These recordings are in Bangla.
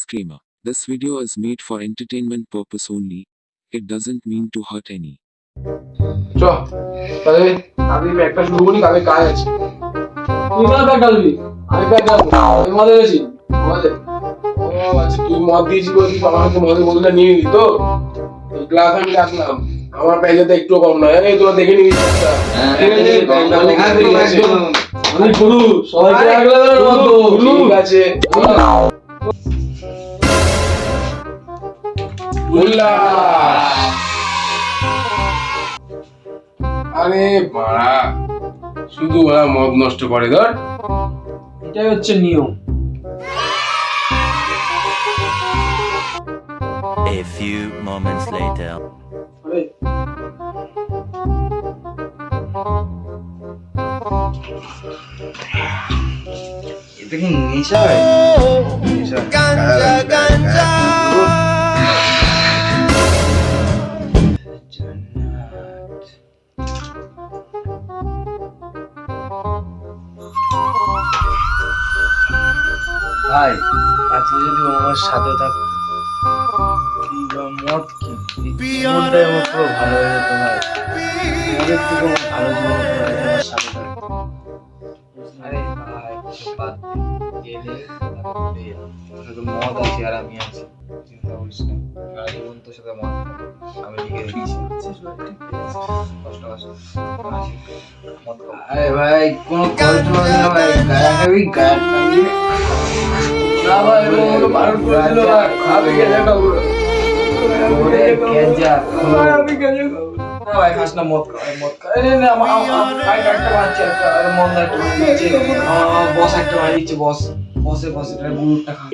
Disclaimer This video is made for entertainment purpose only. It doesn't mean to hurt any. চ তাহলে আমি ব্যাগটা শুরু করি কালকে কাজ আছে। তুই না ব্যাগ ডালবি আমি ব্যাগ রাখব আমি মজা গেছি মজা ও আচ্ছা তুই মদ দিয়েছি হাতে মদের বোতলটা নিয়ে নিলি তো? এই গ্লাস আমি রাখলাম। আমার প্যাকেটে তো একটু কম নয়। এই তোরা দেখে নিবি। আমি গুরু সবাইকে রাখলে ঠিক আছে। উল্লাস। আরে বাড়া শুধু ওরা মদ নষ্ট করে ধর। এটাই হচ্ছে নিয়ম। A few moments later. এটা কি নেশা হয়? ভাই, আজকে যদি আমার সাথে থাকতো কি বা মদ কি? জীবনটাই আমার পুরো ভালো হয়ে যেত ভাই। থেকে ভালো জীবন আরে ভাই শুধু মদ আর আমি আছি। চিন্তা আমি আরে ভাই, কোনো গায়ে বস একটা বানিয়ে দিচ্ছে বস। বসে বসে এটা খা।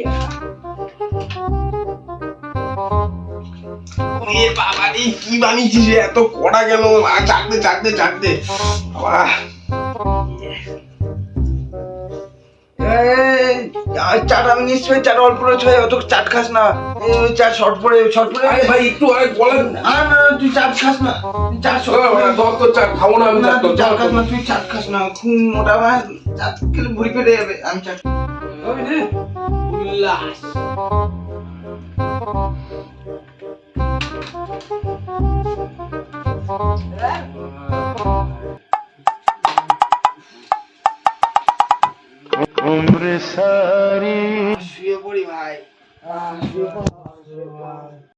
বাবা রে কি বানিয়েছিস রে? এত কড়া আ, চাকতে চাটতে চাটতে। বাবা। চাট আমি নিশ্চয়ই চাট অল্প রয়েছে ভাই অত চাট খাস না। ওই চাট শর্ট পরে শর্ট পরে আরে ভাই একটু আরে বলেন। না না তুই চাট খাস না তুই চাট শর্ট ওই, ওই, তো চাট খাব না আমি চাট তুই চাট খাস না তুই চাট খাস না খুব মোটা ভাই চাট খেলে ভুড়ি পেটে যাবে আমি চাট নে, উল্লাস। উমরে সারি শুয়ে পড়ি ভাই। শুয়ে পড়ি।